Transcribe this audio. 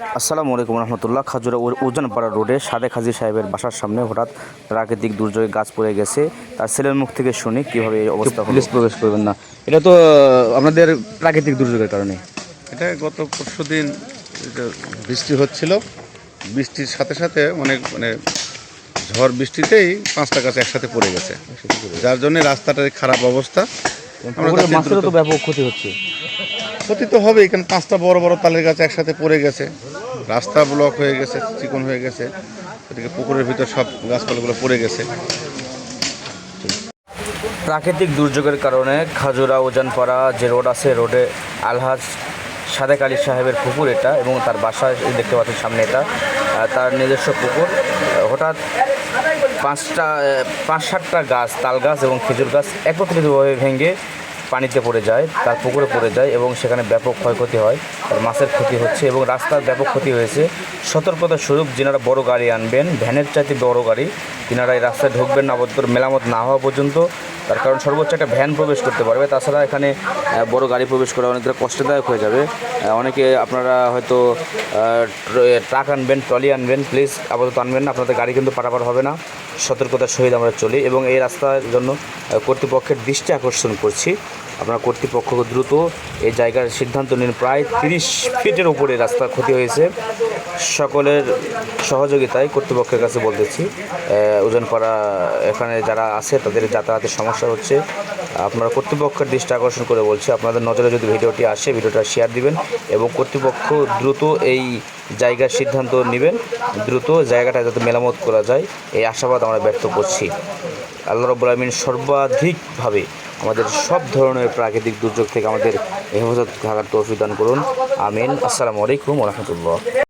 আসসালামু আলাইকুম রহমতুল্লাহ। খাজুরা উজানপাড়া রোডে সাদেক হাজি সাহেবের বাসার সামনে হঠাৎ প্রাকৃতিক দুর্যোগে গাছ পড়ে গেছে। তার ছেলের মুখ থেকে শুনি কীভাবে এই অবস্থা পুলিশ প্রবেশ করবেন না। এটা তো আপনাদের প্রাকৃতিক দুর্যোগের কারণে। এটা গত পরশু দিন বৃষ্টি হচ্ছিল। বৃষ্টির সাথে সাথে অনেক মানে ঝড় বৃষ্টিতেই পাঁচটা গাছ একসাথে পড়ে গেছে। যার জন্য রাস্তাটার এই খারাপ অবস্থা। মাছেরও তো ব্যাপক ক্ষতি হচ্ছে। ক্ষতি তো হবে এখানে পাঁচটা বড় বড় তালের গাছ একসাথে পড়ে গেছে। রাস্তা ব্লক হয়ে গেছে, চিকন হয়ে গেছে, এদিকে পুকুরের ভিতর সব গাছপালাগুলো পড়ে গেছে। প্রাকৃতিক দুর্যোগের কারণে খাজুরা উজানপাড়া যে রোড আছে, রোডে আলহাজ সাদেক আলী সাহেবের পুকুর এটা এবং তার বাসা দেখতে পাচ্ছেন সামনে এটা। তার নিজস্ব পুকুর। হঠাৎ পাঁচটা পাঁচ সাতটা গাছ, তাল গাছ এবং খেজুর গাছ একত্রিতভাবে ভেঙে পানিতে পড়ে যায়, তার পুকুরে পড়ে যায় এবং সেখানে ব্যাপক ক্ষয়ক্ষতি হয় আর মাছের ক্ষতি হচ্ছে এবং রাস্তার ব্যাপক ক্ষতি হয়েছে। সতর্কতা স্বরূপ যেনারা বড় গাড়ি আনবেন, ভ্যানের চাইতে বড় গাড়ি, তিনারা এই রাস্তায় ঢুকবেন না আবদ্ধ মেরামত না হওয়া পর্যন্ত, তার কারণ সর্বোচ্চ একটা ভ্যান প্রবেশ করতে পারবে। তাছাড়া এখানে বড় গাড়ি প্রবেশ করা অনেকটা কষ্টদায়ক হয়ে যাবে। অনেকে আপনারা হয়তো ট্রাক আনবেন, ট্রলি আনবেন, প্লিজ আপাতত আনবেন না, আপনাদের গাড়ি কিন্তু পারাপার হবে না। সতর্কতার সহিত আমরা চলি এবং এই রাস্তার জন্য কর্তৃপক্ষের দৃষ্টি আকর্ষণ করছি। আপনারা কর্তৃপক্ষ দ্রুত এই জায়গার সিদ্ধান্ত নিন। প্রায় তিরিশ ফিটের উপরে রাস্তা ক্ষতি হয়েছে। সকলের সহযোগিতায় কর্তৃপক্ষের কাছে বলতেছি। আহ, ওজনপাড়া এখানে যারা আছে তাদের যাতায়াতের সমস্যা হচ্ছে। আপনারা কর্তৃপক্ষের দৃষ্টি আকর্ষণ করে বলছি আপনাদের নজরে যদি ভিডিওটি আসে ভিডিওটা শেয়ার দিবেন এবং কর্তৃপক্ষ দ্রুত এই জায়গার সিদ্ধান্ত নেবেন। দ্রুত জায়গাটা যাতে মেরামত করা যায় এই আশাবাদ আমরা ব্যক্ত করছি। আল্লাহ রব্বুল আলমিন সর্বাধিকভাবে আমাদের সব ধরনের প্রাকৃতিক দুর্যোগ থেকে আমাদের হেফাজত থাকার তৌফিক দান করুন। আমিন। আসসালামু আলাইকুম রহমতুল্লাহ।